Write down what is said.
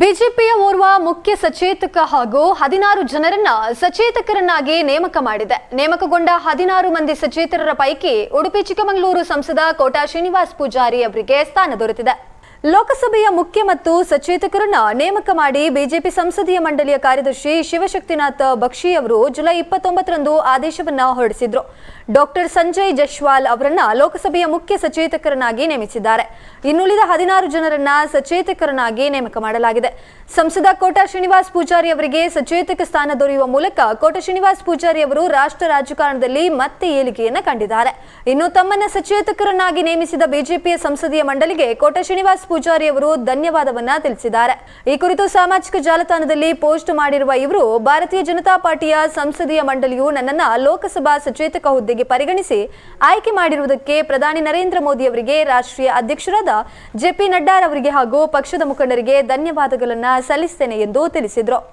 ಬಿಜೆಪಿಯ ಓರ್ವ ಮುಖ್ಯ ಸಚೇತಕ ಹಾಗೂ ಹದಿನಾರು ಜನರನ್ನ ಸಚೇತಕರನ್ನಾಗಿ ನೇಮಕ ಮಾಡಿದೆ. ನೇಮಕಗೊಂಡ ಹದಿನಾರು ಮಂದಿ ಸಚೇತರರ ಪೈಕಿ ಉಡುಪಿ ಚಿಕ್ಕಮಗಳೂರು ಸಂಸದ ಕೋಟಾ ಶ್ರೀನಿವಾಸ್ ಪೂಜಾರಿ ಅವರಿಗೆ ಸ್ಥಾನ ದೊರೆತಿದೆ. ಲೋಕಸಭೆಯ ಮುಖ್ಯ ಮತ್ತು ಸಚೇತಕರನ್ನ ನೇಮಕ ಮಾಡಿ ಬಿಜೆಪಿ ಸಂಸದೀಯ ಮಂಡಳಿಯ ಕಾರ್ಯದರ್ಶಿ ಶಿವಶಕ್ತಿನಾಥ್ ಬಕ್ಷಿ ಅವರು ಜುಲೈ ಇಪ್ಪತ್ತೊಂಬತ್ತರಂದು ಆದೇಶವನ್ನ ಹೊರಡಿಸಿದ್ರು. ಡಾಕ್ಟರ್ ಸಂಜಯ್ ಜಶ್ವಾಲ್ ಅವರನ್ನ ಲೋಕಸಭೆಯ ಮುಖ್ಯ ಸಚೇತಕರನ್ನಾಗಿ ನೇಮಿಸಿದ್ದಾರೆ. ಇನ್ನುಳಿದ ಹದಿನಾರು ಜನರನ್ನ ಸಚೇತಕರನ್ನಾಗಿ ನೇಮಕ ಮಾಡಲಾಗಿದೆ. ಸಂಸದ ಕೋಟಾ ಶ್ರೀನಿವಾಸ್ ಪೂಜಾರಿ ಅವರಿಗೆ ಸಚೇತಕ ಸ್ಥಾನ ದೊರೆಯುವ ಮೂಲಕ ಕೋಟಾ ಶ್ರೀನಿವಾಸ್ ಪೂಜಾರಿ ಅವರು ರಾಷ್ಟ್ರ ರಾಜಕಾರಣದಲ್ಲಿ ಮತ್ತೆ ಏಳಿಗೆಯನ್ನ ಕಂಡಿದ್ದಾರೆ. ಇನ್ನು ತಮ್ಮನ್ನ ಸಚೇತಕರನ್ನಾಗಿ ನೇಮಿಸಿದ ಬಿಜೆಪಿಯ ಸಂಸದೀಯ ಮಂಡಳಿಗೆ ಕೋಟಾ ಶ್ರೀನಿವಾಸ್ ಪೂಜಾರಿ ಅವರು ಧನ್ಯವಾದವನ್ನ ತಿಳಿಸಿದ್ದಾರೆ. ಈ ಕುರಿತು ಸಾಮಾಜಿಕ ಜಾಲತಾಣದಲ್ಲಿ ಪೋಸ್ಟ್ ಮಾಡಿರುವ ಇವರು, ಭಾರತೀಯ ಜನತಾ ಪಾರ್ಟಿಯ ಸಂಸದೀಯ ಮಂಡಳಿಯು ನನ್ನನ್ನ ಲೋಕಸಭಾ ಸಚೇತಕ ಹುದ್ದೆಗೆ ಪರಿಗಣಿಸಿ ಆಯ್ಕೆ ಮಾಡಿರುವುದಕ್ಕೆ ಪ್ರಧಾನಿ ನರೇಂದ್ರ ಮೋದಿ ಅವರಿಗೆ ರಾಷ್ಟ್ರೀಯ ಅಧ್ಯಕ್ಷರಾದ ಜೆಪಿ ನಡ್ಡಾರ್ ಅವರಿಗೆ ಹಾಗೂ ಪಕ್ಷದ ಮುಖಂಡರಿಗೆ ಧನ್ಯವಾದಗಳನ್ನು ಸಲ್ಲಿಸುತ್ತೇನೆ ಎಂದು ತಿಳಿಸಿದ್ರು.